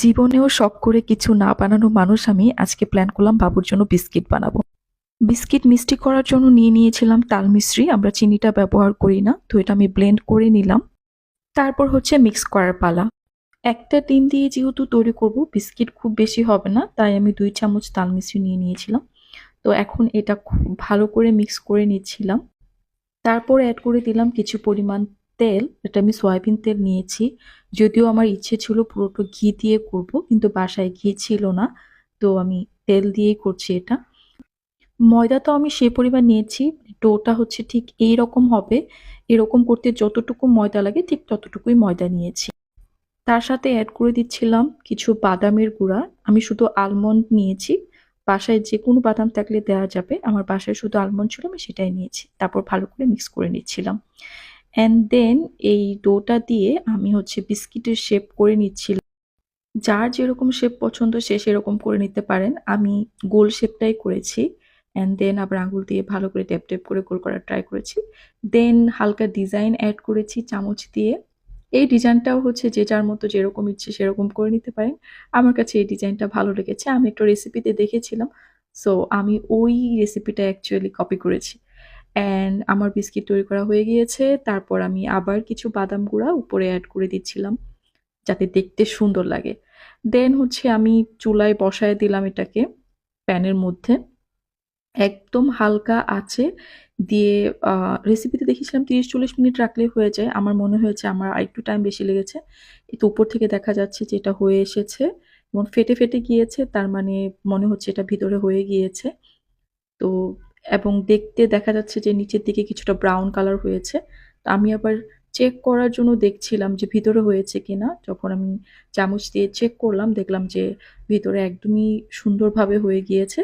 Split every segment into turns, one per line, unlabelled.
জীবনেও শখ করে কিছু না বানানো মানুষ আমি আজকে প্ল্যান করলাম বাবুর জন্য বিস্কিট বানাবো। বিস্কিট মিষ্টি করার জন্য নিয়ে নিয়েছিলাম তাল মিশ্রি, আমরা চিনিটা ব্যবহার করি না, তো এটা আমি ব্লেন্ড করে নিলাম। তারপর হচ্ছে মিক্স করার পালা। একটা ডিম দিয়ে যেহেতু তৈরি করব, বিস্কিট খুব বেশি হবে না, তাই আমি দুই চামচ তাল মিশ্রি নিয়ে নিয়েছিলাম। তো এখন এটা খুব ভালো করে মিক্স করে নিচ্ছিলাম। তারপর অ্যাড করে দিলাম কিছু পরিমাণ তেল, এটা আমি সয়াবিন তেল নিয়েছি। যদিও আমার ইচ্ছে ছিল পুরোটা ঘি দিয়ে করব, কিন্তু বাসায় ঘি ছিল না, তো আমি তেল দিয়েই করছি এটা। ময়দা তো আমি সে পরিমাণ নিয়েছি, ডোটা হচ্ছে ঠিক এই রকম হবে। এরকম করতে যতটুকু ময়দা লাগে, ঠিক ততটুকুই ময়দা নিয়েছি। তার সাথে অ্যাড করে দিচ্ছিলাম কিছু বাদামের গুঁড়া। আমি শুধু আলমন্ড নিয়েছি। বাসায় যে কোনো বাদাম থাকলে দেওয়া যাবে। আমার বাসায় শুধু আলমন্ড ছিল, আমি সেটাই নিয়েছি। তারপর ভালো করে মিক্স করে নিচ্ছিলাম। অ্যান্ড দেন এই ডোটা দিয়ে আমি হচ্ছে বিস্কিটের শেপ করে নিচ্ছিলাম। যার যেরকম শেপ পছন্দ সে সেরকম করে নিতে পারেন। আমি গোল শেপটাই করেছি। অ্যান্ড দেন আবার আঙুল দিয়ে ভালো করে ট্যাপ ট্যাপ করে গোল করার ট্রাই করেছি। দেন হালকা ডিজাইন অ্যাড করেছি চামচ দিয়ে। এই ডিজাইনটাও হচ্ছে যে যার মতো যেরকম ইচ্ছে সেরকম করে নিতে পারেন। আমার কাছে এই ডিজাইনটা ভালো লেগেছে। আমি একটা রেসিপিতে দেখেছিলাম। সো আমি ওই রেসিপিটা অ্যাকচুয়ালি কপি করেছি। অ্যান্ড আমার বিস্কিট তৈরি করা হয়ে গিয়েছে। তারপর আমি আবার কিছু বাদাম গুঁড়া উপরে অ্যাড করে দিচ্ছিলাম, যাতে দেখতে সুন্দর লাগে। দেন হচ্ছে আমি চুলায় বসায় দিলাম এটাকে প্যানের মধ্যে। একদম হালকা আছে দিয়ে রেসিপিতে দেখেছিলাম তিরিশ চল্লিশ মিনিট রাখলে হয়ে যায়। আমার মনে হয়েছে আমার আরেকটু টাইম বেশি লেগেছে। তো উপর থেকে দেখা যাচ্ছে যে এটা হয়ে এসেছে এবং ফেটে ফেটে গিয়েছে, তার মানে মনে হচ্ছে এটা ভিতরে হয়ে গিয়েছে। তো এবং দেখতে দেখা যাচ্ছে যে নিচের দিকে কিছুটা ব্রাউন কালার হয়েছে। তো আমি আবার চেক করার জন্য দেখছিলাম যে ভিতরে হয়েছে কিনা। যখন আমি চামচ দিয়ে চেক করলাম, দেখলাম যে ভিতরে একদমই সুন্দরভাবে হয়ে গিয়েছে।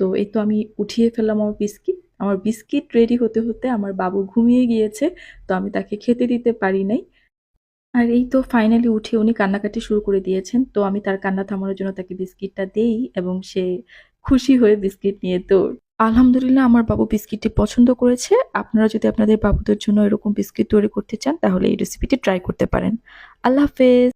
তো এই তো আমি উঠিয়ে ফেললাম আমার বিস্কিট আমার বিস্কিট রেডি হতে হতে আমার বাবু ঘুমিয়ে গিয়েছে, তো আমি তাকে খেতে দিতে পারি নাই। আর এই তো ফাইনালি উঠে উনি কান্নাকাটি শুরু করে দিয়েছেন। তো আমি তার কান্না থামানোর জন্য তাকে বিস্কিটটা দেই এবং সে খুশি হয়ে বিস্কিট নিয়ে তো আলহামদুলিল্লাহ, আমার বাবু বিস্কিটটি পছন্দ করেছে। আপনারা যদি আপনাদের বাবুদের জন্য এরকম বিস্কিট তৈরি করতে চান, তাহলে এই রেসিপিটি ট্রাই করতে পারেন। আল্লাহ হাফেজ।